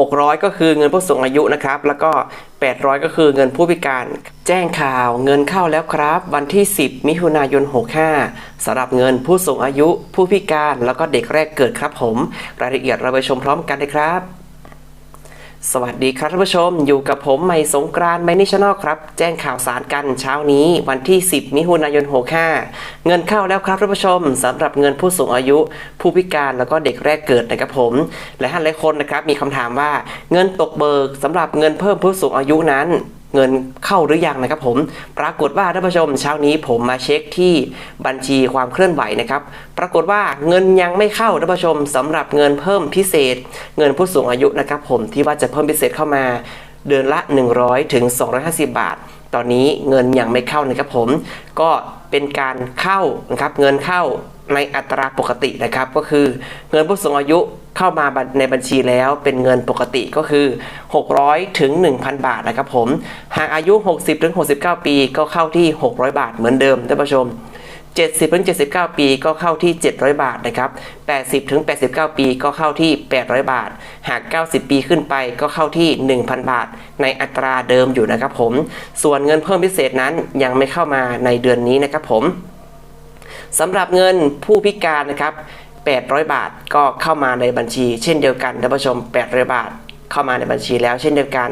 600 ก็คือเงินผู้สูงอายุนะครับ แล้วก็ 800 ก็คือเงินผู้พิการ แจ้งข่าวเงินเข้าแล้วครับ วันที่ 10 มิถุนายน 65สำหรับเงินผู้สูงอายุ ผู้พิการ แล้วก็เด็กแรกเกิดครับผม รายละเอียดเราไปชมพร้อมกันเลยครับ สวัสดีครับท่านผู้ชม อยู่กับผมใหม่สงกรานต์ไมนิชแนลครับ แจ้งข่าวสารกันเช้านี้วันที่ 10 มิถุนายน 65 เงินเข้าแล้วครับท่านผู้ชมสำหรับเงินผู้สูงอายุ ผู้พิการแล้วก็เด็กแรกเกิดนะครับผมและท่านหลายคนนะครับมีคำถามว่าเงินตกเบิกสำหรับเงินเพิ่มผู้สูงอายุนั้น เงินเข้าหรือยังนะครับผมปรากฏว่าท่านผู้ชมเช้านี้ผมมาเช็คที่บัญชีความเคลื่อนไหวนะครับปรากฏว่าเงินยังไม่เข้าท่านผู้ชมสำหรับเงินเพิ่มพิเศษ เงินผู้สูงอายุนะครับผมที่ว่าจะเพิ่มพิเศษเข้ามาเดือนละ 100ถึง250 บาท ตอนนี้เงินยังไม่เข้านะครับผม ก็เป็นการเข้านะครับ เงินเข้า ในอัตราปกตินะครับ ก็คือเงินผู้สูงอายุเข้ามาในบัญชีแล้วเป็นเงินปกติก็คือ 600ถึง1,000 บาทนะครับผม หากอายุ 60ถึง69 ปีก็เข้าที่ 600 บาทเหมือนเดิมท่านผู้ชม 70ถึง79 ปีก็เข้าที่ 700 บาทนะครับ 80ถึง89 ปีก็เข้าที่ 800 บาท หาก 90 ปีขึ้นไปก็เข้าที่ 1,000 บาท ในอัตราเดิมอยู่นะครับผม ส่วนเงินเพิ่มพิเศษนั้นยังไม่เข้ามาในเดือนนี้นะครับผม สำหรับเงินผู้พิการนะครับ 800 บาทก็เข้ามาในบัญชี เช่นเดียวกันท่านผู้ชม 800 บาทเข้ามาในบัญชีแล้วเช่นเดียวกัน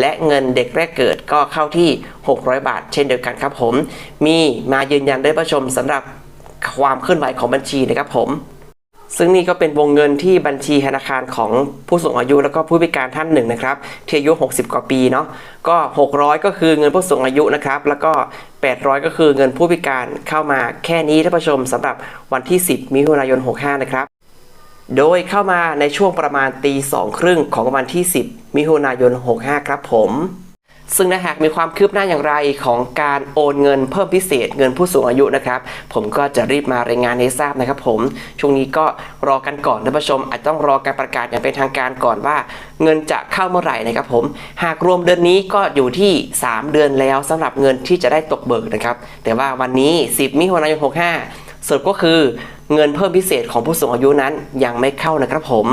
และเงินเด็กแรกเกิดก็เข้าที่ 600 บาท เช่นเดียวกันครับผม มีมายืนยันได้ผู้ชมสำหรับความเคลื่อนไหวของบัญชีนะครับผม ซึ่งนี่ก็เป็นวงเงินที่บัญชีธนาคารของผู้สูงอายุแล้วก็ผู้พิการท่านหนึ่งนะครับที่อายุ 60 กว่าปีเนาะก็ 600 ก็คือเงินผู้สูงอายุนะครับแล้วก็ 800 ก็คือเงินผู้พิการเข้ามาแค่นี้ท่านผู้ชมสำหรับวันที่ 10 มิถุนายน 65 นะครับโดยเข้ามาในช่วงประมาณตีสองครึ่งของวันที่ 10 มิถุนายน 65 ครับผม ซึ่งถ้าหากมีความคืบหน้าอย่างไรของการโอนเงินเพิ่มพิเศษเงินผู้สูงอายุนะครับ ผมก็จะรีบมารายงานให้ทราบนะครับ ผมช่วงนี้ก็รอกันก่อนท่านผู้ชม อาจต้องรอการประกาศอย่างเป็นทางการก่อนว่า เงินจะเข้าเมื่อไหร่นะครับ ผมหากรวมเดือนนี้ก็อยู่ที่ 3 เดือนแล้วสำหรับเงินที่จะได้ตกเบิกนะครับ แต่ว่าวันนี้ 10 มิถุนายน 65สรุปก็คือเงินเพิ่มพิเศษของผู้สูงอายุนั้นยังไม่เข้านะครับผม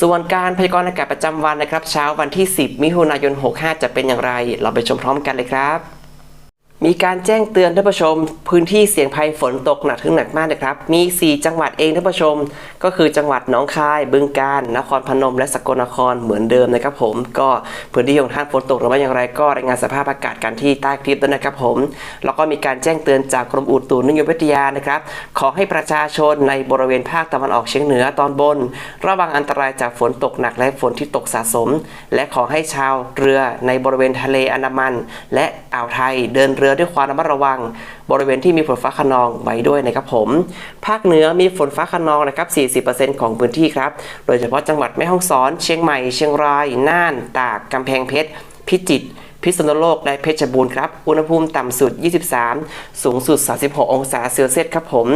ส่วนการพยากรณ์อากาศประจำวันนะครับ เช้าวันที่ 10 มิถุนายน 65 จะเป็นอย่างไร เราไปชมพร้อมกันเลยครับ มีการแจ้งเตือนท่านผู้ชม พื้นที่เสี่ยงภัยฝนตกหนักถึงหนักมากนะครับ มี 4 จังหวัดเองท่านผู้ชม ก็คือจังหวัดหนองคาย บึงกาฬนครพนม และสกลนครเหมือนเดิมนะครับผมก็พื้นที่ของท่านฝนตกหรือว่าอย่างไรก็รายงานสภาพอากาศกันที่ใต้คลิปด้วยนะครับผมแล้วก็มีการแจ้งเตือนจากกรมอุตุนิยมวิทยานะครับขอให้ประชาชนในบริเวณภาคตะวันออกเฉียงเหนือตอนบน ระวังอันตรายจากฝนตกหนักและฝนที่ตกสะสม และขอให้ชาวเรือในบริเวณทะเลอันดามัน และอ่าวไทยเดินเรือด้วยความระมัดระวัง บริเวณที่มีฝนฟ้าขนองไว้ด้วยนะครับผม ภาคเหนือมีฝนฟ้าขนองนะครับ 40%ของพื้นที่ครับ โดยเฉพาะจังหวัดแม่ฮ่องสอน เชียงใหม่ เชียงราย น่าน ตาก กำแพงเพชร พิจิตร พิษณุโลกและเพชรบูรณ์ครับ อุณหภูมิต่ำสุด 23 สูงสุด 36 องศาเซลเซียสครับผม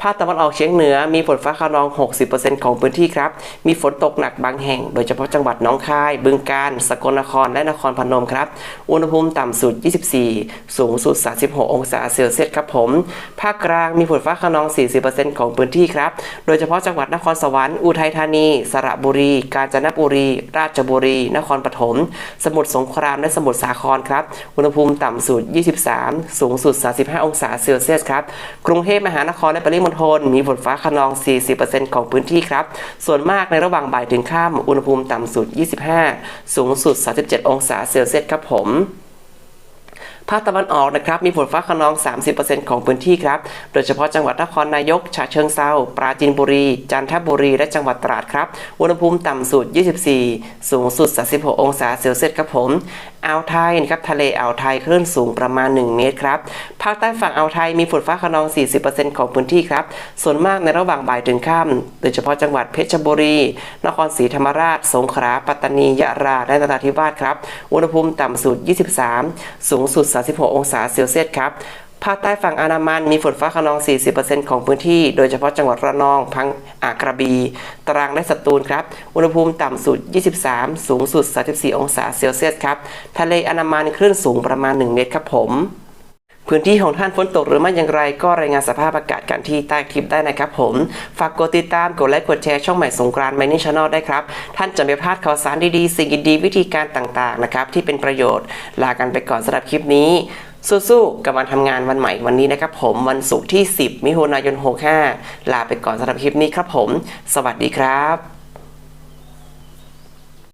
ภาคตะวันออกเฉียงเหนือมีฝนฟ้าขนอง 60%ของพื้นที่ครับ มีฝนตกหนักบางแห่ง โดยเฉพาะจังหวัดหนองคาย บึงกาฬ สกลนคร และนครพนมครับ อุณหภูมิต่ำสุด 24 สูงสุด 36 องศาเซลเซียสครับผม ภาคกลางมีฝนฟ้าขนอง 40%ของพื้นที่ครับ โดยเฉพาะจังหวัดนครสวรรค์ อุทัยธานี สระบุรี กาญจนบุรี ราชบุรี นครปฐม สมุทรสงคราม และสมุทรสาครครับ อุณหภูมิต่ำสุด 23 สูงสุด 35 องศาเซลเซียสครับ กรุงเทพมหานครและปริมณฑลมีฝนฟ้าขนอง 40%ของพื้นที่ครับ ส่วนมากในระหว่างบ่ายถึงค่ำอุณหภูมิต่ำสุด 25 สูงสุด 37 องศาเซลเซียสครับผมภาคตะวันออกนะครับมีฝนฟ้าขนอง 30%ของพื้นที่ครับ โดยเฉพาะจังหวัดนครนายก ฉะเชิงเซาปราจีนบุรี จันทบุรี และจังหวัดตราดครับ อุณหภูมิต่ำสุด 24 สูงสุด 36 องศาเซลเซียสครับผม อ่าวไทยนะครับทะเลอ่าวไทยคลื่นสูงประมาณ 1 เมตรครับภาคใต้ฝั่งอ่าวไทยมีฝนฟ้าขนอง 40%ของพื้นที่ครับ ส่วนมากในระหว่างบ่ายถึงค่ำโดยเฉพาะจังหวัดเพชรบุรี นครศรีธรรมราช สงขลาปัตตานียะลาและนราธิวาสครับอุณหภูมิต่ำสุด 23 สูงสุด 36 องศาเซลเซียสครับ ภาคใต้ฝั่งอันามันมีฝนฟ้าขนอง 40%ของพื้นที่ โดยเฉพาะจังหวัดระนอง พังอากระบี ตรังและสตูลครับ อุณหภูมิต่ำสุด 23 สูงสุด 34 องศาเซลเซียสครับ ทะเลอันามันคลื่นสูงประมาณ 1 เมตรครับผม พื้นที่ของท่านฝนตกหรือไม่อย่างไรก็รายงานสภาพอากาศกันที่ใต้คลิปได้นะครับผม ฝากกดติดตาม กดไลค์ กดแชร์ช่องใหม่สงกรานต์ไมนิ่ชานลได้ครับ ท่านจะไม่พลาดข่าวสารดีๆ สิ่งดีๆ วิธีการต่างๆ นะครับที่เป็นประโยชน์ ลากันไปก่อนสำหรับคลิปนี้ สู้ๆกับวันทำงานวันใหม่วันนี้นะครับผมวันศุกร์ที่ 10 มิถุนายน 65 ลาไปก่อนสำหรับคลิปนี้ครับผม สวัสดีครับ